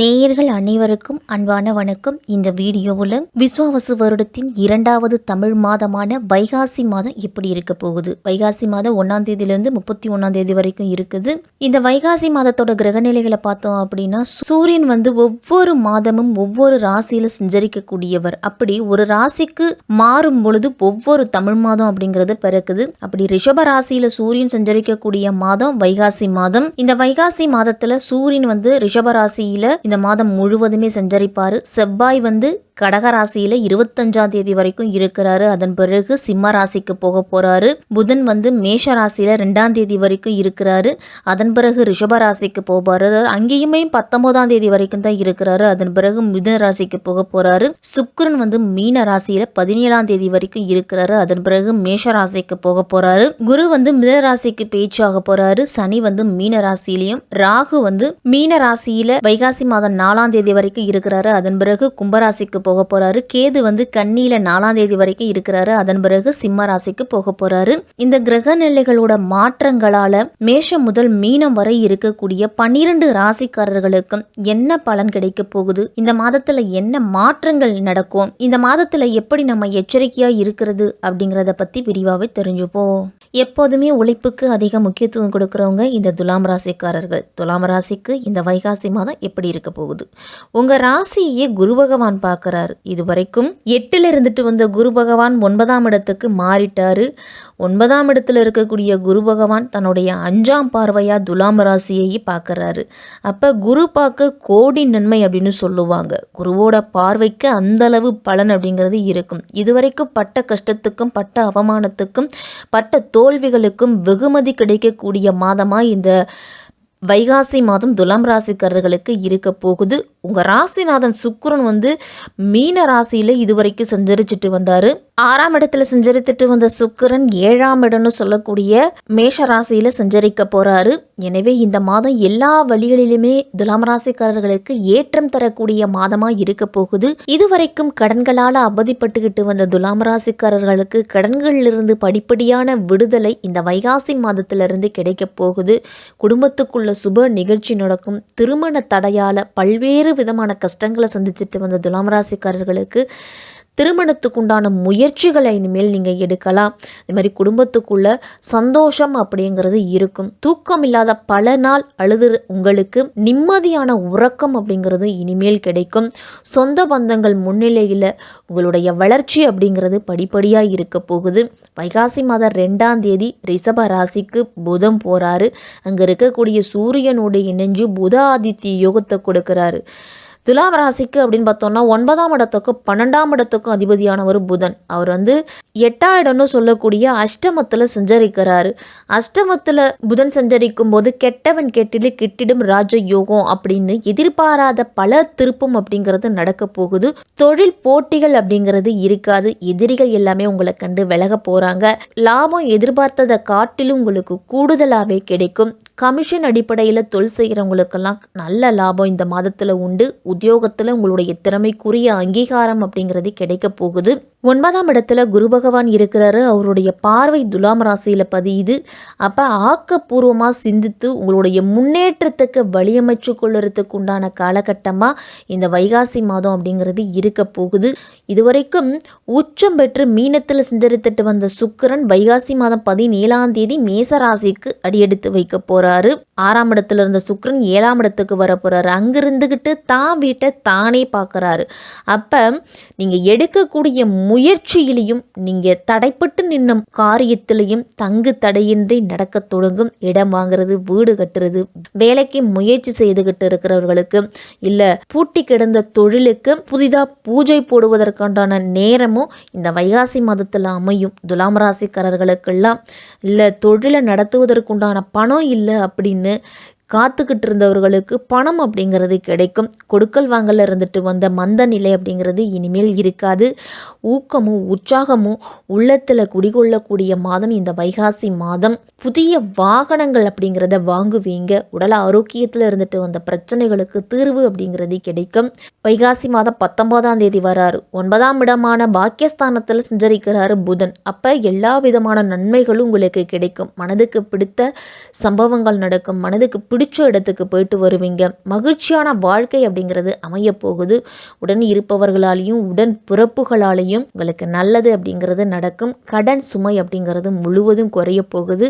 நேயர்கள் அனைவருக்கும் அன்பான வணக்கம் இந்த வீடியோவில் விஸ்வாவசு வருடத்தின் இரண்டாவது தமிழ் மாதமான வைகாசி மாதம் எப்படி இருக்க போகுது? வைகாசி மாதம் ஒன்றாம் தேதியிலிருந்து முப்பத்தி ஒன்றாம் தேதி வரைக்கும் இருக்குது. இந்த வைகாசி மாதத்தோட கிரகநிலைகளை பார்த்தோம் அப்படின்னா சூரியன் வந்து ஒவ்வொரு மாதமும் ஒவ்வொரு ராசியில் சஞ்சரிக்கக்கூடியவர். அப்படி ஒரு ராசிக்கு மாறும் பொழுது ஒவ்வொரு தமிழ் மாதம் அப்படிங்கிறது பிறக்குது. அப்படி ரிஷப ராசியில் சூரியன் சஞ்சரிக்கக்கூடிய மாதம் வைகாசி மாதம். இந்த வைகாசி மாதத்தில் சூரியன் வந்து ரிஷப ராசியில் இந்த மாதம் முழுவதுமே சஞ்சரிப்பார். செவ்வாய் வந்து கடகராசியில இருபத்தஞ்சாம் தேதி வரைக்கும் இருக்கிறாரு. அதன் பிறகு சிம்ம ராசிக்கு போக போறாரு. புதன் வந்து மேஷ ராசியில ரெண்டாம் தேதி வரைக்கும் இருக்கிறாரு. அதன் பிறகு ரிஷப ராசிக்கு போவாரு அங்கேயுமே பத்தொன்பதாம் தேதி வரைக்கும் தான் இருக்கிறாரு. அதன் பிறகு மிதுன ராசிக்கு போக போறாரு. சுக்கரன் வந்து மீன ராசியில பதினேழாம் தேதி வரைக்கும் இருக்கிறாரு. அதன் பிறகு மேஷ ராசிக்கு போக போறாரு. குரு வந்து மித ராசிக்கு பேச்சாக போறாரு. சனி வந்து மீன ராசியிலையும் ராகு வந்து மீன ராசியில வைகாசி மாதம் நாலாம் தேதி வரைக்கும் இருக்கிறாரு. அதன் பிறகு கும்பராசிக்கு போக போறாரு. கேது வந்து கன்னியில் நாலாம் தேதி வரைக்கும் இருக்கிறாரு. அதன் பிறகு சிம்ம ராசிக்கு போக போறாரு. இந்த கிரக நிலைகளோட மாற்றங்களால மேஷம் முதல் மீனம் வரை இருக்கக்கூடிய பன்னிரண்டு ராசிக்காரர்களுக்கும் என்ன பலன் கிடைக்க போகுது? இந்த மாதத்துல என்ன மாற்றங்கள் நடக்கும்? இந்த மாதத்துல எப்படி நம்ம எச்சரிக்கையா இருக்கிறது? அப்படிங்கறத பத்தி விரிவாவே தெரிஞ்சுப்போம். எப்போதுமே உழைப்புக்கு அதிக முக்கியத்துவம் கொடுக்குறவங்க இந்த துலாம் ராசிக்காரர்கள். துலாம் ராசிக்கு இந்த வைகாசி மாதம் எப்படி இருக்க போகுது? உங்க ராசியே குரு பகவான் பார்க்கறாரு. இது வரைக்கும் எட்டில் இருந்துட்டு வந்த குரு பகவான் ஒன்பதாம் இடத்துக்கு மாறிட்டார். ஒன்பதாம் இடத்துல இருக்கக்கூடிய குரு பகவான் தன்னுடைய அஞ்சாம் பார்வையாக துலாம் ராசியை பார்க்குறாரு. அப்போ குரு பார்க்க கோடி நன்மை அப்படின்னு சொல்லுவாங்க. குருவோட பார்வைக்கு அந்த அளவு பலன் அப்படிங்கிறது இருக்கும். இதுவரைக்கும் பட்ட கஷ்டத்துக்கும் பட்ட அவமானத்துக்கும் பட்ட தோல்விகளுக்கும் வெகுமதி கிடைக்கக்கூடிய மாதமாக இந்த வைகாசி மாதம் துலாம் ராசிக்காரர்களுக்கு இருக்க போகுது. உங்கள் ராசிநாதன் சுக்கரன் வந்து மீன ராசியில் இதுவரைக்கும் சஞ்சரிச்சுட்டு வந்தார். ஆறாம் இடத்துல சஞ்சரித்துட்டு வந்த சுக்கிரன் ஏழாம் இடம்னு சொல்லக்கூடிய மேஷ ராசியில் சஞ்சரிக்க போறாரு. எனவே இந்த மாதம் எல்லா வழிகளிலுமே துலாம் ராசிக்காரர்களுக்கு ஏற்றம் தரக்கூடிய மாதமாக இருக்க போகுது. இதுவரைக்கும் கடன்களால் அவதிப்பட்டுக்கிட்டு வந்த துலாம் ராசிக்காரர்களுக்கு கடன்களிலிருந்து படிப்படியான விடுதலை இந்த வைகாசி மாதத்திலிருந்து கிடைக்க போகுது. குடும்பத்துக்குள்ள சுப நிகழ்ச்சி நடக்கும். திருமண தடையால பல்வேறு விதமான கஷ்டங்களை சந்திச்சுட்டு வந்த துலாம் ராசிக்காரர்களுக்கு திருமணத்துக்குண்டான முயற்சிகளை இனிமேல் நீங்கள் எடுக்கலாம். இது மாதிரி குடும்பத்துக்குள்ள சந்தோஷம் அப்படிங்கிறது இருக்கும். தூக்கம் இல்லாத பல நாள் அழுது உங்களுக்கு நிம்மதியான உறக்கம் அப்படிங்கிறது இனிமேல் கிடைக்கும். சொந்த பந்தங்கள் முன்னிலையில் உங்களுடைய வளர்ச்சி அப்படிங்கிறது படிப்படியாக இருக்க போகுது. வைகாசி மாதம் ரெண்டாம் தேதி ரிஷப ராசிக்கு புதம் போகிறாரு அங்கே இருக்கக்கூடிய சூரியனோடு இணைஞ்சு புத ஆதித்ய யோகத்தை கொடுக்குறாரு. துலாம் ராசிக்கு அப்படின்னு பார்த்தோம்னா ஒன்பதாம் இடத்துக்கும் பன்னெண்டாம் இடத்துக்கும் அதிபதியானவர் புதன். அவர் வந்து எட்டாம் இடம்னு சொல்லக்கூடிய அஷ்டமத்தில் சஞ்சரிக்கிறாரு. அஷ்டமத்தில் புதன் சஞ்சரிக்கும் போது கெட்டவன் கெட்டிலும் கெட்டிடும் ராஜ யோகம் அப்படின்னு எதிர்பாராத பல திருப்பம் அப்படிங்கிறது நடக்க போகுது. தொழில் போட்டிகள் அப்படிங்கிறது இருக்காது. எதிரிகள் எல்லாமே உங்களை கண்டு விலக போகிறாங்க லாபம் எதிர்பார்த்ததை காட்டிலும் உங்களுக்கு கூடுதலாகவே கிடைக்கும். கமிஷன் அடிப்படையில் தொழில் செய்கிறவங்களுக்கெல்லாம் நல்ல லாபம் இந்த மாதத்தில் உண்டு. உத்தியோகத்தில் உங்களுடைய திறமைக்குரிய அங்கீகாரம் அப்படிங்கிறது கிடைக்க போகுது. ஒன்பதாம் இடத்துல குரு பகவான் இருக்கிறாரு. அவருடைய பார்வை துலாம் ராசியில் பதியுது. அப்போ ஆக்கப்பூர்வமாக சிந்தித்து உங்களுடைய முன்னேற்றத்துக்கு வழியமைச்சு கொள்ளுறதுக்கு உண்டான காலகட்டமாக இந்த வைகாசி மாதம் அப்படிங்கிறது இருக்க போகுது. இதுவரைக்கும் உச்சம் பெற்று மீனத்தில் சிந்தரித்துட்டு வந்த சுக்கரன் வைகாசி மாதம் பதினேழாம் தேதி மேசராசிக்கு அடியெடுத்து வைக்க போகிறாரு ஆறாம் இடத்துல இருந்த சுக்கிரன் ஏழாம் இடத்துக்கு வர போகிறாரு அங்கிருந்துக்கிட்டு தான் வீட்டை தானே பார்க்கறாரு. அப்போ நீங்கள் எடுக்கக்கூடிய முயற்சியிலையும் நீங்கள் தடைப்பட்டு நின்ன காரியத்திலையும் தங்கு தடையின்றி நடக்க தொடங்கும் இடம் வாங்குறது வீடு கட்டுறது வேலைக்கு முயற்சி செய்துகிட்டு இருக்கிறவர்களுக்கு இல்லை பூட்டி கிடந்த தொழிலுக்கு புதிதாக பூஜை போடுவதற்கான நேரமும் இந்த வைகாசி மாதத்தில் அமையும். துலாம் ராசிக்காரர்களுக்கெல்லாம் இல்லை தொழிலை நடத்துவதற்குண்டான பணம் இல்லை அப்படின்னு காத்துக்கிட்டு இருந்தவர்களுக்கு பணம் அப்படிங்கிறது கிடைக்கும். கொடுக்கல் வாங்கல இருந்துட்டு வந்த மந்த நிலை அப்படிங்கிறது இனிமேல் இருக்காது. ஊக்கமும் உற்சாகமும் உள்ளத்தில் குடிகொள்ளக்கூடிய மாதம் இந்த வைகாசி மாதம். புதிய வாகனங்கள் அப்படிங்கிறத வாங்குவீங்க. உடல் ஆரோக்கியத்தில் இருந்துட்டு வந்த பிரச்சனைகளுக்கு தீர்வு அப்படிங்கிறது கிடைக்கும். வைகாசி மாதம் பத்தொன்பதாம் தேதி வராரு. ஒன்பதாம் இடமான பாக்கியஸ்தானத்தில் சஞ்சரிக்கிறாரு புதன். அப்போ எல்லா விதமான நன்மைகளும் உங்களுக்கு கிடைக்கும். மனதுக்கு பிடித்த சம்பவங்கள் நடக்கும். மனதுக்கு பிடி பிடிச்ச இடத்துக்கு போயிட்டு வருவீங்க. மகிழ்ச்சியான வாழ்க்கை அப்படிங்கிறது அமைய போகுது உடன் இருப்பவர்களாலையும் உடன் பிறப்புகளாலையும் உங்களுக்கு நல்லது அப்படிங்கிறது நடக்கும். கடன் சுமை அப்படிங்கிறது முழுவதும் குறைய போகுது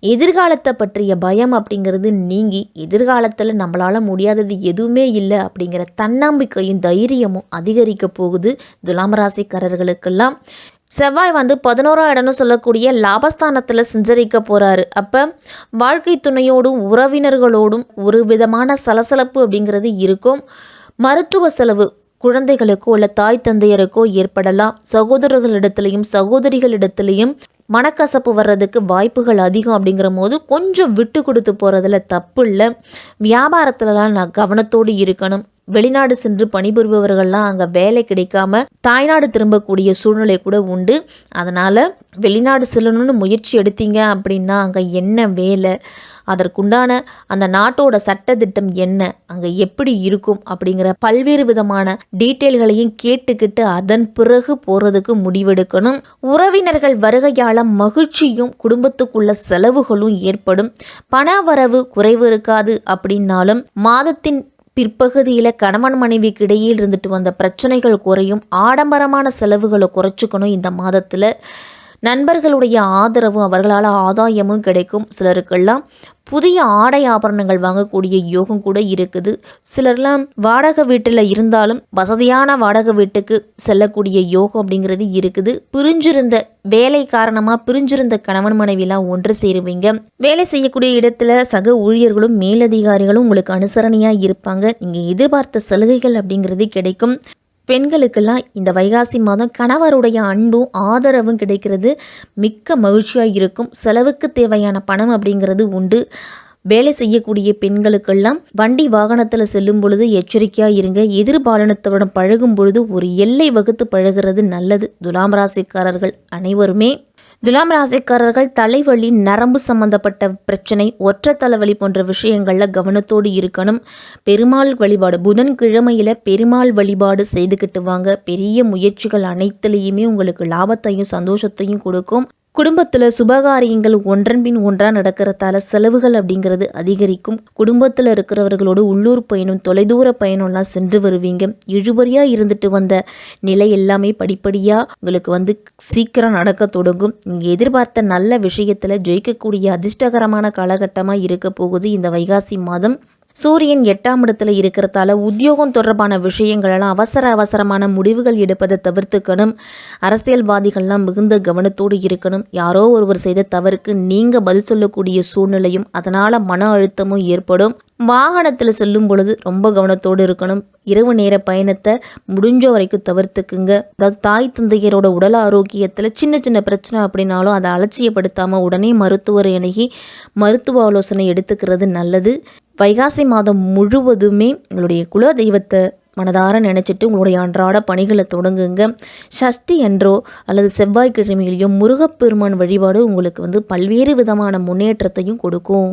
எதிர்காலத்தை பற்றிய பயம் அப்படிங்கிறது நீங்கி எதிர்காலத்தில் நம்மளால் முடியாதது எதுவுமே இல்லை அப்படிங்கிற தன்னம்பிக்கையும் தைரியமும் அதிகரிக்க போகுது. துலாம் ராசிக்காரர்களுக்கெல்லாம் செவ்வாய் வந்து பதினோராம் இடம்னு சொல்லக்கூடிய லாபஸ்தானத்தில் சஞ்சரிக்க போகிறாரு அப்போ வாழ்க்கை துணையோடும் உறவினர்களோடும் ஒரு விதமான சலசலப்பு அப்படிங்கிறது இருக்கும். மருத்துவ செலவு குழந்தைகளுக்கோ இல்லை தாய் தந்தையருக்கோ ஏற்படலாம். சகோதரர்களிடத்துலையும் சகோதரிகளிடத்துலையும் மனக்கசப்பு வர்றதுக்கு வாய்ப்புகள் அதிகம் அப்படிங்கிற போது கொஞ்சம் விட்டு கொடுத்து போகிறதுல தப்பு இல்லை. வியாபாரத்துலலாம் நான் கவனத்தோடு இருக்கணும். வெளிநாடு சென்று பணிபுரிபவர்கள்லாம் அங்கே வேலை கிடைக்காம தாய்நாடு திரும்பக்கூடிய சூழ்நிலை கூட உண்டு. அதனால் வெளிநாடு செல்லணும்னு முயற்சி எடுத்தீங்க அப்படின்னா அங்கே என்ன வேலை? அதற்குண்டான அந்த நாட்டோட சட்டத்திட்டம் என்ன? அங்கே எப்படி இருக்கும்? அப்படிங்கிற பல்வேறு விதமான டீட்டெயில்களையும் கேட்டுக்கிட்டு அதன் பிறகு போகிறதுக்கு முடிவெடுக்கணும். உறவினர்கள் வருகையால் மகிழ்ச்சியும் குடும்பத்துக்குள்ள செலவுகளும் ஏற்படும். பண வரவு குறைவு இருக்காது அப்படின்னாலும் மாதத்தின் பிற்பகுதியில் கணவன் மனைவிக்கு இடையில் இருந்துட்டு வந்த பிரச்சனைகள் குறையும் ஆடம்பரமான செலவுகளை குறைச்சிக்கணும் இந்த மாதத்தில். நண்பர்களுடைய ஆதரவும் அவர்களால் ஆதாயமும் கிடைக்கும். சிலருக்கெல்லாம் புதிய ஆடை ஆபரணங்கள் வாங்கக்கூடிய யோகம் கூட இருக்குது. சிலர்லாம் வாடகை வீட்டில் இருந்தாலும் வசதியான வாடகை வீட்டுக்கு செல்லக்கூடிய யோகம் அப்படிங்கிறது இருக்குது. பிரிஞ்சிருந்த வேலை காரணமாக பிரிஞ்சிருந்த கணவன் மனைவிலாம் ஒன்று சேருவீங்க. வேலை செய்யக்கூடிய இடத்துல சக ஊழியர்களும் மேலதிகாரிகளும் உங்களுக்கு அனுசரணையாக இருப்பாங்க. நீங்கள் எதிர்பார்த்த சலுகைகள் அப்படிங்கிறது கிடைக்கும். பெண்களுக்கெல்லாம் இந்த வைகாசி மாதம் கணவருடைய அன்பும் ஆதரவும் கிடைக்கிறது. மிக்க மகிழ்ச்சியாக இருக்கும். செலவுக்கு தேவையான பணம் அப்படிங்கிறது உண்டு. வேலை செய்யக்கூடிய பெண்களுக்கெல்லாம் வண்டி வாகனத்தில் செல்லும் பொழுது எச்சரிக்கையாக இருங்க. எதிர்பாலனத்துடன் பழகும் பொழுது ஒரு எல்லை வகுத்து பழகிறது நல்லது. துலாம் ராசிக்காரர்கள் அனைவருமே துலாம் ராசிக்காரர்கள் தலைவலி நரம்பு சம்பந்தப்பட்ட பிரச்சனை ஒற்றை தலைவலி போன்ற விஷயங்களில் கவனத்தோடு இருக்கணும். பெருமாள் வழிபாடு புதன் கிழமையில் பெருமாள் வழிபாடு செய்துக்கிட்டு வாங்க. பெரிய முயற்சிகள் அனைத்துலேயுமே உங்களுக்கு லாபத்தையும் சந்தோஷத்தையும் கொடுக்கும். குடும்பத்தில் சுபகாரியங்கள் ஒன்றன் பின் நடக்கிறதால செலவுகள் அப்படிங்கிறது அதிகரிக்கும். குடும்பத்தில் இருக்கிறவர்களோடு உள்ளூர் பயணம் தொலைதூர பயணம்லாம் சென்று வருவீங்க. இழுபறியாக இருந்துட்டு வந்த நிலை எல்லாமே படிப்படியாக உங்களுக்கு வந்து சீக்கிரம் நடக்க தொடங்கும். நீங்கள் எதிர்பார்த்த நல்ல விஷயத்தில் ஜெயிக்கக்கூடிய அதிர்ஷ்டகரமான காலகட்டமாக இருக்க போகுது இந்த வைகாசி மாதம். சூரியன் எட்டாம் இடத்துல இருக்கிறதால உத்தியோகம் தொடர்பான விஷயங்களெல்லாம் அவசர அவசரமான முடிவுகள் எடுப்பதை தவிர்த்துக்கணும். அரசியல்வாதிகள்லாம் மிகுந்த கவனத்தோடு இருக்கணும். யாரோ ஒருவர் செய்த தவறுக்கு நீங்கள் பதில் சொல்லக்கூடிய சூழ்நிலையும் அதனால் மன அழுத்தமும் ஏற்படும். வாகனத்தில் செல்லும் பொழுது ரொம்ப கவனத்தோடு இருக்கணும். இரவு நேர பயணத்தை முடிஞ்ச வரைக்கும் தவிர்த்துக்குங்க. அதாவது தாய் தந்தையரோட உடல் ஆரோக்கியத்தில் சின்ன சின்ன பிரச்சனை அப்படின்னாலும் அதை அலட்சியப்படுத்தாமல் உடனே மருத்துவரை அணுகி மருத்துவ ஆலோசனை எடுத்துக்கிறது நல்லது. வைகாசி மாதம் முழுவதுமே உங்களுடைய குல தெய்வத்தை மனதார நினச்சிட்டு உங்களுடைய அன்றாட பணிகளை தொடங்குங்க. சஷ்டி என்றோ அல்லது செவ்வாய்க்கிழமையிலையோ முருகப்பெருமான் வழிபாடு உங்களுக்கு வந்து பல்வேறு விதமான முன்னேற்றத்தையும் கொடுக்கும்.